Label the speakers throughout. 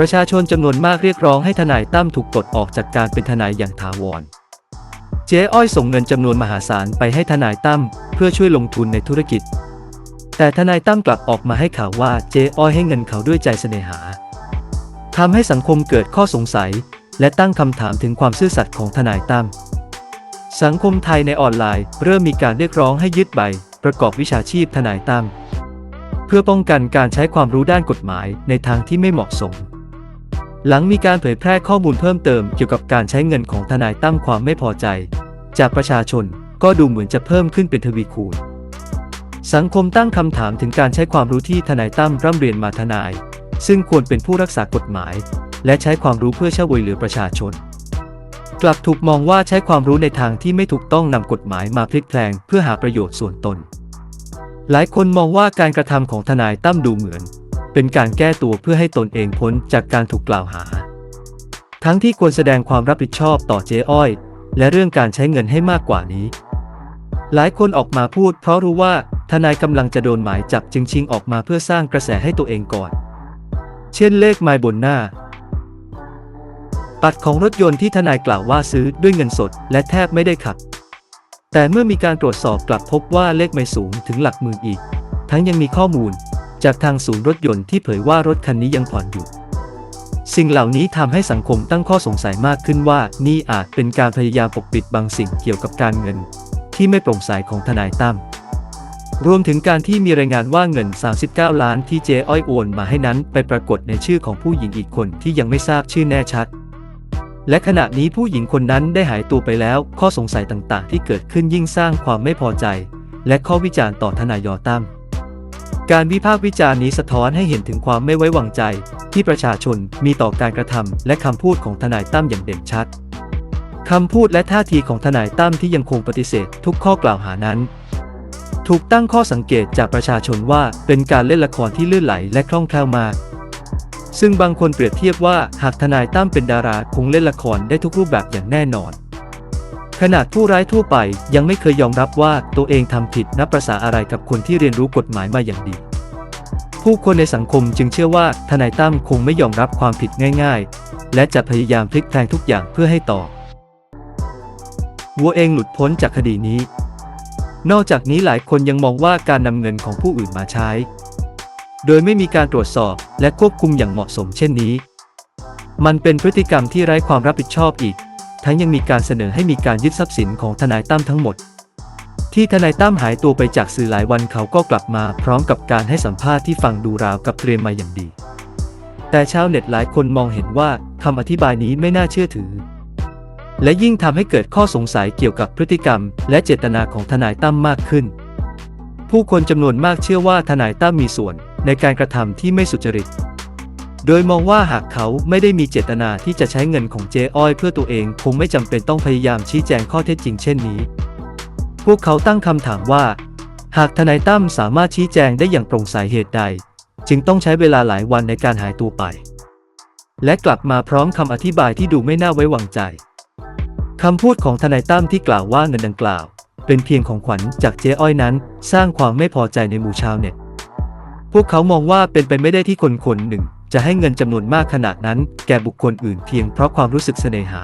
Speaker 1: ประชาชนจำนวนมากเรียกร้องให้ทนายตั้มถูกปลดออกจากการเป็นทนายอย่างถาวร เจ๊อ้อยส่งเงินจำนวนมหาศาลไปให้ทนายตั้มเพื่อช่วยลงทุนในธุรกิจ แต่ทนายตั้มกลับออกมาให้ข่าวว่าเจ๊อ้อยให้เงินเขาด้วยใจเสน่หาทำให้สังคมเกิดข้อสงสัย และตั้งคำถามถึงความซื่อสัตย์ของทนายตั้มสังคมไทยในออนไลน์ เริ่มมีการเรียกร้องให้ยึดใบ ประกอบวิชาชีพทนายตั้มเพื่อป้องกันการใช้ความรู้ด้านกฎหมายในทางที่ไม่เหมาะสม หลังมีการเผยแพร่ข้อมูลเพิ่มเติมเกี่ยวกับการใช้เงินของทนายตั้มความไม่พอใจ จากประชาชนก็ดูเหมือนจะเพิ่มขึ้นเป็นทวีคูณ สังคมตั้งคำถามถึงการใช้ความรู้ที่ทนายตั้มร่ำเรียนมาทนาย ซึ่งควรเป็นผู้รักษากฎหมาย และใช้ความรู้เพื่อช่วยเหลือประชาชน กลับถูกมองว่าใช้ความรู้ในทางที่ไม่ถูกต้องนำกฎหมายมาพลิกแพลงเพื่อหาประโยชน์ส่วนตน หลายคนมองว่าการกระทำของทนายตั้มดูเหมือน เป็นการแก้ตัวเพื่อให้ตนเองพ้นจากการถูกกล่าวหา ทั้งที่ควรแสดงความรับผิดชอบต่อเจ๊อ้อย และเรื่องการใช้เงินให้มากกว่านี้ หลายคนออกมาพูดเพราะรู้ว่าทนายกำลังจะโดนหมายจับจึงชิงออกมาเพื่อสร้างกระแสให้ตัวเองก่อน เช่นเลขไมล์บนหน้า ปัดของรถยนต์ที่ทนายกล่าวว่าซื้อด้วยเงินสดและแทบไม่ได้ขับ แต่เมื่อมีการตรวจสอบกลับพบว่าเลขไม่สูงถึงหลักหมื่นอีก ทั้งยังมีข้อมูล จากทางศูนย์รถยนต์ที่เผยว่ารถคันนี้ยังผ่อนอยู่ สิ่งเหล่านี้ทำให้สังคมตั้งข้อสงสัยมากขึ้นว่านี่อาจเป็นการพยายามปกปิดบางสิ่งเกี่ยวกับการเงิน ที่ไม่โปร่งใสของทนายตั้มรวมถึงการที่มีรายงานว่าเงิน 39 ล้านที่เจ๊อ้อยโอนมาให้นั้นไปปรากฏในชื่อของผู้หญิงอีกคนที่ยังไม่ทราบชื่อแน่ชัด และขณะนี้ผู้หญิงคนนั้นได้หายตัวไปแล้ว ข้อสงสัยต่างๆ ที่เกิดขึ้นยิ่งสร้างความไม่พอใจ และข้อวิจารณ์ต่อทนายยอตั้ม การวิพากษ์วิจารณ์นี้สะท้อนให้เห็นถึงความไม่ไว้วางใจ ที่ประชาชนมีต่อการกระทำและคำพูดของทนายตั้มอย่างเด่นชัดคำพูดและท่าทีของทนายตั้มที่ยังคงปฏิเสธ ทุกข้อกล่าวหานั้น ถูกตั้งข้อสังเกตจากประชาชนว่าเป็นการเล่นละครที่ลื่นไหลและคล่องแคล่วมาก ซึ่งบางคนเปรียบเทียบว่าหากทนายตั้มเป็นดาราคงเล่นละครได้ทุกรูปแบบอย่างแน่นอน ขนาดผู้ร้ายทั่วไปยังไม่เคยยอมรับว่าตัวเองทำผิดนับประษาอะไรกับคนที่เรียนรู้กฎหมายมาอย่างดี ผู้คนในสังคมจึงเชื่อว่าทนายตั้มคงไม่ยอมรับความผิดง่ายๆ และจะพยายามพลิกแพลงทุกอย่างเพื่อให้ต่อ วัวเองหลุดพ้นจากคดีนี้ นอกจากนี้หลายคนยังมองว่าการนำเงินของผู้อื่นมาใช้ โดยไม่มีการตรวจสอบและควบคุมอย่างเหมาะสมเช่นนี้ มันเป็นพฤติกรรมที่ไร้ความรับผิดชอบอีก ทั้งยังมีการเสนอให้มีการยึดทรัพย์สินของทนายตั้มทั้งหมด ที่ทนายตั้มหายตัวไปจากสื่อหลายวันเขาก็กลับมาพร้อมกับการให้สัมภาษณ์ที่ฟังดูราวกับเตรียมมาอย่างดี แต่ชาวเน็ตหลายคนมองเห็นว่าคำอธิบายนี้ไม่น่าเชื่อถือ และยิ่งทำให้เกิดข้อสงสัยเกี่ยวกับพฤติกรรม และเจตนาของทนายตั้มมากขึ้น ผู้คนจำนวนมากเชื่อว่าทนายตั้มมีส่วนในการกระทำที่ไม่สุจริต โดยมองว่าหากเขาไม่ได้มีเจตนาที่จะใช้เงินของเจ๊อ้อยเพื่อตัวเอง คงไม่จำเป็นต้องพยายามชี้แจงข้อเท็จจริงเช่นนี้ พวกเขาตั้งคำถามว่า หากทนายตั้มสามารถชี้แจงได้อย่างโปร่งใสเหตุใด จึงต้องใช้เวลาหลายวันในการหายตัวไป และกลับมาพร้อมคำอธิบายที่ดูไม่น่าไว้วางใจคำพูดของทนายตั้มที่กล่าวว่าเงินดังกล่าว เป็นเพียงของขวัญจากเจ๊อ้อยนั้น สร้างความไม่พอใจในหมู่ชาวเน็ตพวกเขามองว่าเป็นไปไม่ได้ที่คนคนหนึ่ง จะให้เงินจำนวนมากขนาดนั้น แก่บุคคลอื่นเพียงเพราะความรู้สึกเสน่หา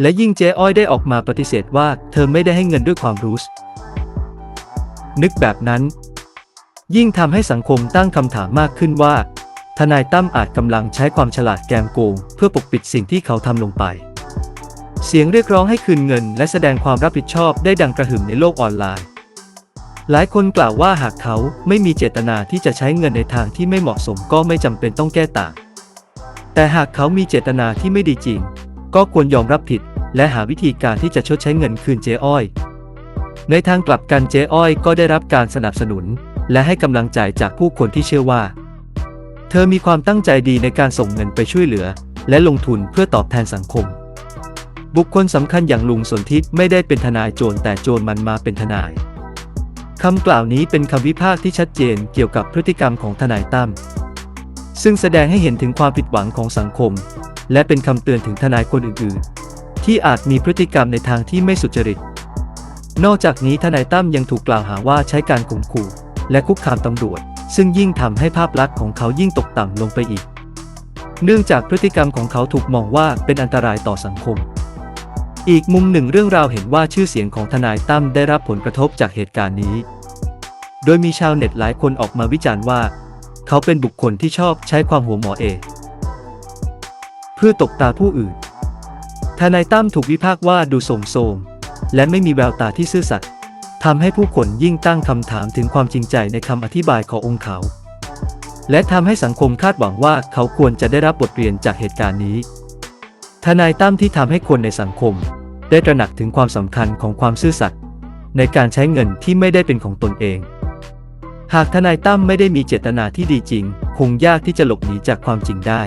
Speaker 1: และยิ่งเจ๊อ้อยได้ออกมาปฏิเสธว่าเธอไม่ได้ให้เงินด้วยความรู้สึกนึกแบบนั้น ยิ่งทำให้สังคมตั้งคำถามมากขึ้นว่า ทนายตั้มอาจกำลังใช้ความฉลาดแกมโกง เพื่อปกปิดสิ่งที่เขาทำลงไป เสียงเรียกร้องให้คืนเงิน และแสดงความรับผิดชอบได้ดังกระหึ่มในโลกออนไลน์ หลายคนกล่าวว่าหากเขาไม่มีเจตนาที่จะใช้เงินในทางที่ไม่เหมาะสมก็ไม่จำเป็นต้องแก้ต่าง แต่หากเขามีเจตนาที่ไม่ดีจริง ก็ควรยอมรับผิด และหาวิธีการที่จะชดใช้เงินคืนเจ๊อ้อย ในทางกลับกันเจ๊อ้อยก็ได้รับการสนับสนุน และให้กำลังใจจากผู้คนที่เชื่อว่า เธอมีความตั้งใจดีในการส่งเงินไปช่วยเหลือ และลงทุนเพื่อตอบแทนสังคม บุคคลสำคัญอย่างลุงสนธิไม่ได้เป็นทนายโจรแต่โจรมันมาเป็นทนายคำกล่าวนี้เป็นคำวิพากษ์ที่ชัดเจนเกี่ยวกับพฤติกรรมของทนายตั้มซึ่งแสดงให้เห็นถึงความผิดหวังของสังคม และเป็นคำเตือนถึงทนายคนอื่นๆ ที่อาจมีพฤติกรรมในทางที่ไม่สุจริต นอกจากนี้ทนายตั้มยังถูกกล่าวหาว่าใช้การข่มขู่ และคุกคามตำรวจ ซึ่งยิ่งทำให้ภาพลักษณ์ของเขายิ่งตกต่ำลงไปอีก เนื่องจากพฤติกรรมของเขาถูกมองว่าเป็นอันตรายต่อสังคม อีกมุมหนึ่งเรื่องราวเห็นว่าชื่อเสียงของทนายตั้มได้รับผลกระทบจากเหตุการณ์นี้ โดยมีชาวเน็ตหลายคนออกมาวิจารณ์ว่า เขาเป็นบุคคลที่ชอบใช้ความหัวหมอเอ เพื่อตกตาผู้อื่น ทนายตั้มถูกวิพากษ์ว่าดูโสมโทรมและไม่มีแววตาที่ซื่อสัตย์ทำให้ผู้คนยิ่งตั้งคำถามถึงความจริงใจในคำอธิบายขององค์เขา และทำให้สังคมคาดหวังว่าเขาควรจะได้รับบทเรียนจากเหตุการณ์นี้ ทนายตั้มที่ทำให้คนในสังคม ได้ตระหนักถึงความสำคัญของความซื่อสัตย์ในการใช้เงินที่ไม่ได้เป็นของตนเอง หากทนายตั้มไม่ได้มีเจตนาที่ดีจริง คงยากที่จะหลบหนีจากความจริงได้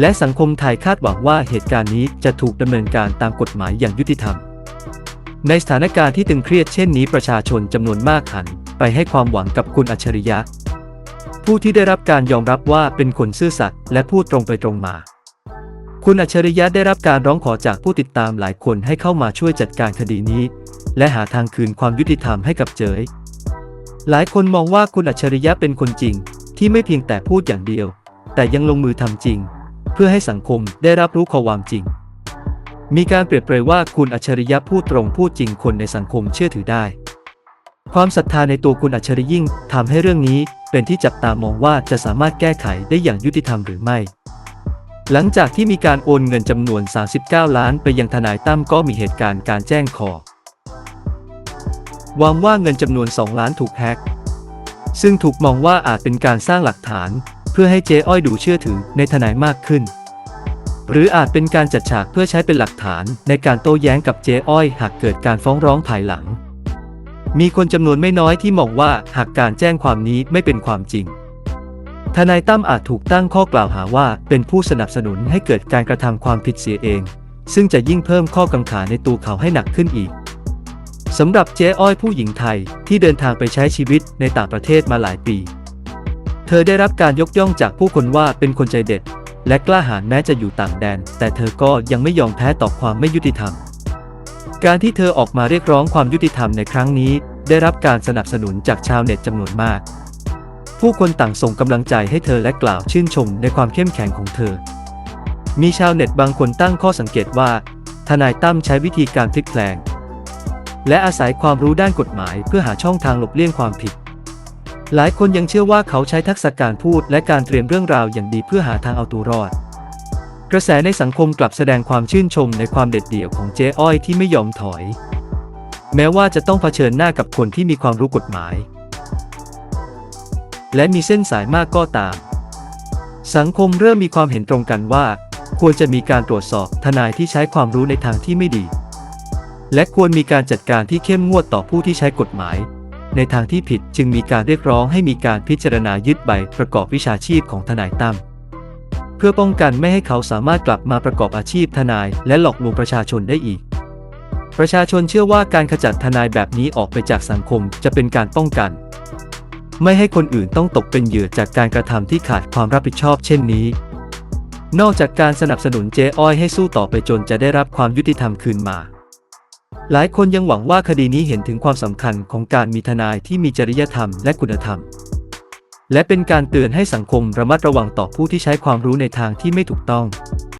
Speaker 1: และสังคมไทยคาดหวังว่าเหตุการณ์นี้จะถูกดำเนินการตามกฎหมายอย่างยุติธรรม ในสถานการณ์ที่ตึงเครียดเช่นนี้ประชาชนจำนวนมากหัน ไปให้ความหวังกับคุณอัจฉริยะ ผู้ที่ได้รับการยอมรับว่าเป็นคนซื่อสัตย์และพูดตรงไปตรงมา คุณอัจฉริยะได้รับการร้องขอจากผู้ติดตามหลายคนให้เข้ามาช่วยจัดการคดีนี้ และหาทางคืนความยุติธรรมให้กับเจยหลายคนมองว่าคุณอัจฉริยะเป็นคนจริง ที่ไม่เพียงแต่พูดอย่างเดียว แต่ยังลงมือทำจริง เพื่อให้สังคมได้รับรู้ความจริง มีการเปรียบเปรยว่าคุณอัจฉริยะพูดตรงพูดจริงคนในสังคมเชื่อถือได้ ความศรัทธาในตัวคุณอัจฉริยิ่งทำให้เรื่องนี้เป็นที่จับตามองว่าจะสามารถแก้ไขได้อย่างยุติธรรมหรือไม่ หลังจากที่มีการโอนเงินจำนวน 39 ล้านไปยังทนายตั้มก็มีเหตุการณ์การแจ้งขอวามว่าเงินจำนวน 2 ล้านถูกแฮกซึ่งถูกมองว่าอาจเป็นการสร้างหลักฐาน เพื่อให้เจ๊อ้อยดูเชื่อถือในทนายมากขึ้น หรืออาจเป็นการจัดฉากเพื่อใช้เป็นหลักฐานในการโต้แย้งกับเจ๊อ้อย หากเกิดการฟ้องร้องภายหลัง มีคนจำนวนไม่น้อยที่มองว่าหากการแจ้งความนี้ไม่เป็นความจริง ทนายตั้มอาจถูกตั้งข้อกล่าวหาว่าเป็นผู้สนับสนุนให้เกิดการกระทำความผิดเสียเอง ซึ่งจะยิ่งเพิ่มข้อกังขาในตัวเขาให้หนักขึ้นอีกสำหรับเจ๊อ้อยผู้หญิงไทยที่เดินทางไปใช้ชีวิตในต่างประเทศมาหลายปี เธอได้รับการยกย่องจากผู้คนว่าเป็นคนใจเด็ด และกล้าหาญแม้จะอยู่ต่างแดน แต่เธอก็ยังไม่ยอมแพ้ต่อความไม่ยุติธรรม การที่เธอออกมาเรียกร้องความยุติธรรมในครั้งนี้ ได้รับการสนับสนุนจากชาวเน็ตจำนวนมาก ผู้คนต่างส่งกำลังใจให้เธอและกล่าวชื่นชมในความเข้มแข็งของเธอ มีชาวเน็ตบางคนตั้งข้อสังเกตว่า ทนายตั้มใช้วิธีการพลิกแพลง และอาศัยความรู้ด้านกฎหมายเพื่อหาช่องทางหลบเลี่ยงความผิด หลายคนยังเชื่อว่าเขาใช้ทักษะการพูดและการเตรียมเรื่องราวอย่างดีเพื่อหาทางเอาตัวรอด กระแสในสังคมกลับแสดงความชื่นชมในความเด็ดเดี่ยวของเจ๊อ้อยที่ไม่ยอมถอย แม้ว่าจะต้องเผชิญหน้ากับคนที่มีความรู้กฎหมาย และมีเส้นสายมากก็ตาม สังคมเริ่มมีความเห็นตรงกันว่า ควรจะมีการตรวจสอบทนายที่ใช้ความรู้ในทางที่ไม่ดี และควรมีการจัดการที่เข้มงวดต่อผู้ที่ใช้กฎหมาย ในทางที่ผิดจึงมีการเรียกร้องให้มีการพิจารณายึดใบประกอบวิชาชีพของทนายตั้มเพื่อป้องกันไม่ให้เขาสามารถกลับมาประกอบอาชีพทนายและหลอกลวงประชาชนได้อีก ประชาชนเชื่อว่าการขจัดทนายแบบนี้ออกไปจากสังคมจะเป็นการป้องกัน ไม่ให้คนอื่นต้องตกเป็นเหยื่อจากการกระทำที่ขาดความรับผิดชอบเช่นนี้ นอกจากการสนับสนุนเจ๊อ้อยให้สู้ต่อไปจนจะได้รับความยุติธรรมคืนมา หลายคนยังหวังว่าคดีนี้เห็นถึงความสำคัญของการมีทนายที่มีจริยธรรมและคุณธรรม และเป็นการเตือนให้สังคมระมัดระวังต่อผู้ที่ใช้ความรู้ในทางที่ไม่ถูกต้อง